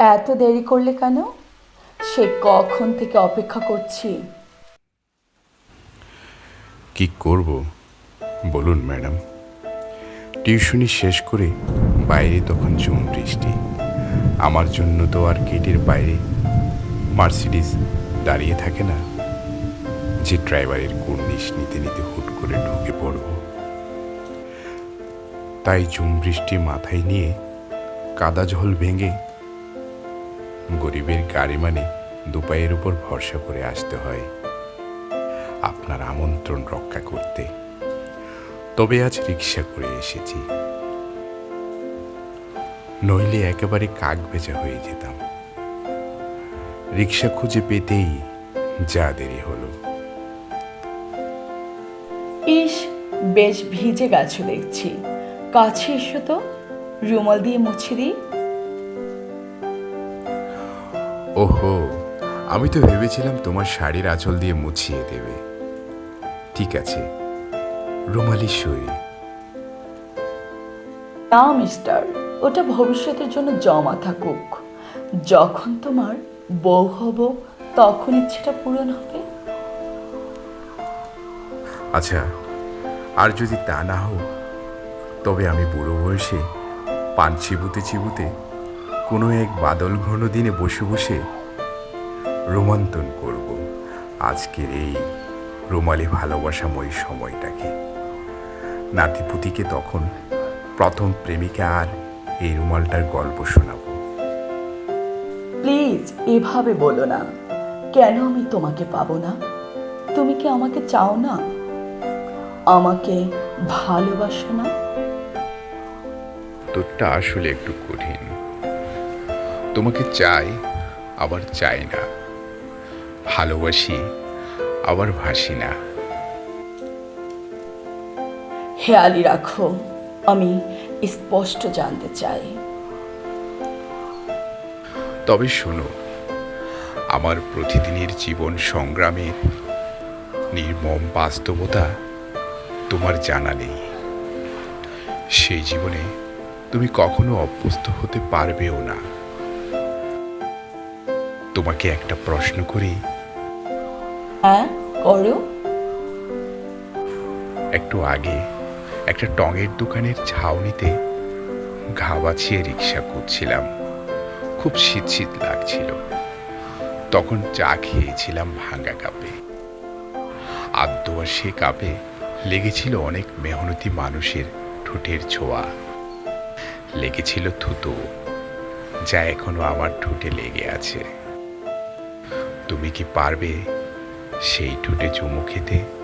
এত দেরি করলে কেন? সে কখন থেকে অপেক্ষা করছি? কি করব? বলুন, ম্যাডাম। টিউশনি শেষ করে বাইরে তখন ঝুম বৃষ্টি। আমার জন্য তো আর গেটের বাইরে মার্সিডিস দাঁড়িয়ে থাকে না। যে ড্রাইভারের কুর্নিশ নিতে নিতে হুট করে ঢুকে পড়ব। তাই জুম বৃষ্টি মাথায় নিয়ে কাদা জল ভেঙে গরিবের গাড়ি মানে দুপায়ের উপর ভরসা করে আসতে হয়। আপনার আমন্ত্রণ রক্ষা করতে। তবে আজ রিক্সা করে এসেছি। নইলে একেবারে কাক ভেজা হয়ে যেতাম। রিক্সা খুঁজে পেতেই যা দেরি হলো। ইস, বেশ ভিজে গেছো দেখছি। কাছে এসো তো, রুমাল দিয়ে মুছে দিই। ওহো আমি তো ভেবেছিলাম তোমার শাড়ির আঁচল দিয়ে মুছিয়ে দেবে। ঠিক আছে রুমালি সই না মিস্টার ওটা ভবিষ্যতের জন্য জমা থাকুক। যখন তোমার বউ হব তখন ইচ্ছেটা পূরণ হবে। আচ্ছা আর যদি তা না হোক তবে আমি বুড়ো বয়সে পান চিবুতে চিবুতে কোনো এক বাদল ঘন দিনে বসে বসে রোমান্তন করব আজকের এই রোমালি ভালোবাসাময়ী সময়টাকে। নাতিপুতিকে তখন প্রথম প্রেমিকা আর এই রুমালটার গল্প শোনাবো। প্লিজ এভাবে বলো না। কেন আমি তোমাকে পাবো না? তুমি কি আমাকে চাও না? আমাকে ভালোবাসো না? তোরটা আসলে একটু কঠিন। তোমাকে চাই আবার চাই না। ভালোবাসি আবার ভাসি না। হেয়ালি রাখো আমি স্পষ্ট জানতে চাই। তবে শোনো আমার প্রতিদিনের জীবন সংগ্রামের নির্মম বাস্তবতা তোমার জানা নেই। সেই জীবনে তুমি কখনো অভ্যস্ত হতে পারবেও না। তোমাকে একটা প্রশ্ন করি। হ্যাঁ করো। একটু আগে একটা টঙের দোকানের ছাউনিতে ঘা বাছিয়ে রিক্সা করছিলাম খুব শীত শীত লাগছিল। তখন চা খেয়েছিলাম ভাঙ্গা কাপে। আদ্যা সে কাপে লেগেছিল অনেক মেহনতি মানুষের ঠোঁটের ছোঁয়া। লেগেছিল থুতো যা এখনও আমার ঠোঁটে লেগে আছে। তুমি কি পারবে সেই ঠোঁটে চুমু খেতে?